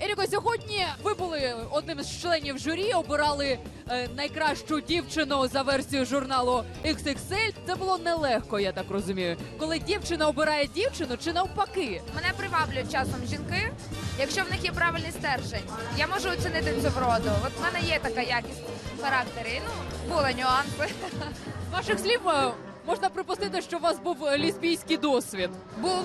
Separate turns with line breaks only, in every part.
Еріко, сьогодні ви були одним з членів журі, обирали е, найкращу дівчину за версією журналу XXL. Це було нелегко, я так розумію. Коли дівчина обирає дівчину, чи навпаки?
Мене приваблюють часом жінки, якщо в них є правильний стержень. Я можу оцінити цю вроду. От в мене є така якість в характері. Ну, були нюанси.
З ваших слів е, можна припустити, що у вас був е, лесбійський досвід.
Був.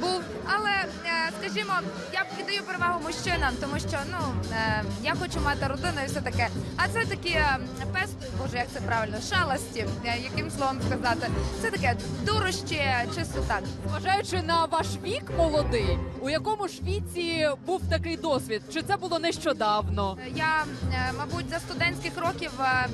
Був, але е, скажімо, я віддаю перевагу мужчинам, тому що ну е, я хочу мати родину і все таке. А це такі е, пес, боже, як це правильно, шалості, е, яким словом сказати. Це таке дурощі, чисто так.
Зважаючи на ваш вік молодий, у якому ж віці був такий досвід? Чи це було нещодавно?
Я, е, мабуть, за студентських років е,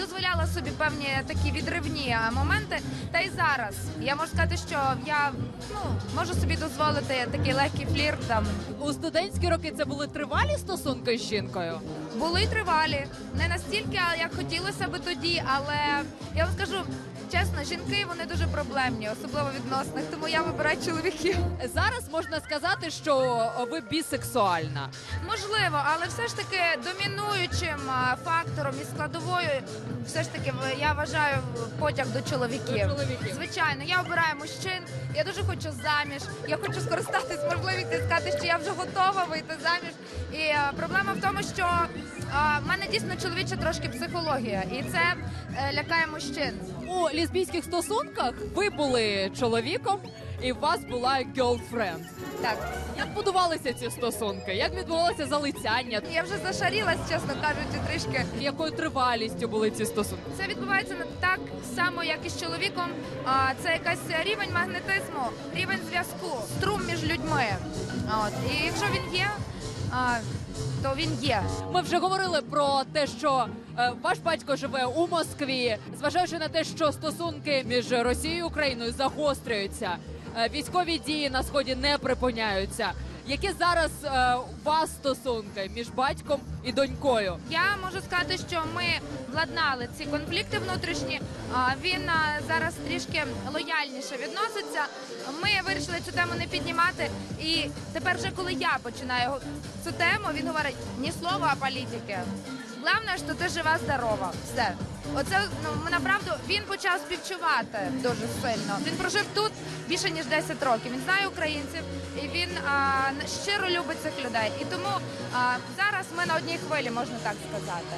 дозволяла собі певні такі відривні моменти. Та й зараз я можу сказати, що я ну можу собі дозволити такий легкий флірт. Там
У студентські роки це були тривалі стосунки з жінкою?
були тривалі, не настільки, як хотілося би тоді, але я вам скажу. Чесно, жінки вони дуже проблемні, особливо відносних, тому я вибираю чоловіків.
Зараз можна сказати, що ви бісексуальна.
Можливо, але все ж таки домінуючим фактором і складовою, все ж таки я вважаю потяг до чоловіків.
До чоловіків.
Звичайно, я обираю мужчин. Я дуже хочу заміж. Я хочу скористатись можливістю і сказати, що я вже готова вийти заміж. І проблема в тому, що а, в мене дійсно чоловіча трошки психологія, і це е, лякає мужчин.
У лесбійських стосунках ви були чоловіком, і у вас була гьолфренд.
Так,
Як будувалися ці стосунки? Як відбувалося залицяння?
я вже зашарілась, чесно кажучи, трішки.
Якою тривалістю були ці стосунки?
Це відбувається не так само, як і з чоловіком. А, Це якась рівень магнетизму, рівень зв'язку, струм між людьми. От. І якщо він є, а, то він є.
Ми вже говорили про те, що е, ваш батько живе у Москві, зважаючи на те, що стосунки між Росією і Україною загострюються, е, військові дії на сході не припиняються. Які зараз е, у вас стосунки між батьком і донькою?
Я можу сказати, що ми владнали ці конфлікти внутрішні. Він зараз трішки лояльніше відноситься. Ми вирішили цю тему не піднімати. І тепер, вже коли я починаю цю тему, він говорить ні слова а політики. Головне, що ти жива, здорова. Все. Оце ну направду він почав співчувати дуже сильно. Він прожив тут більше ніж 10 років. Він знає українців і він а, щиро любить цих людей. І тому а, зараз ми на одній хвилі, можна так сказати.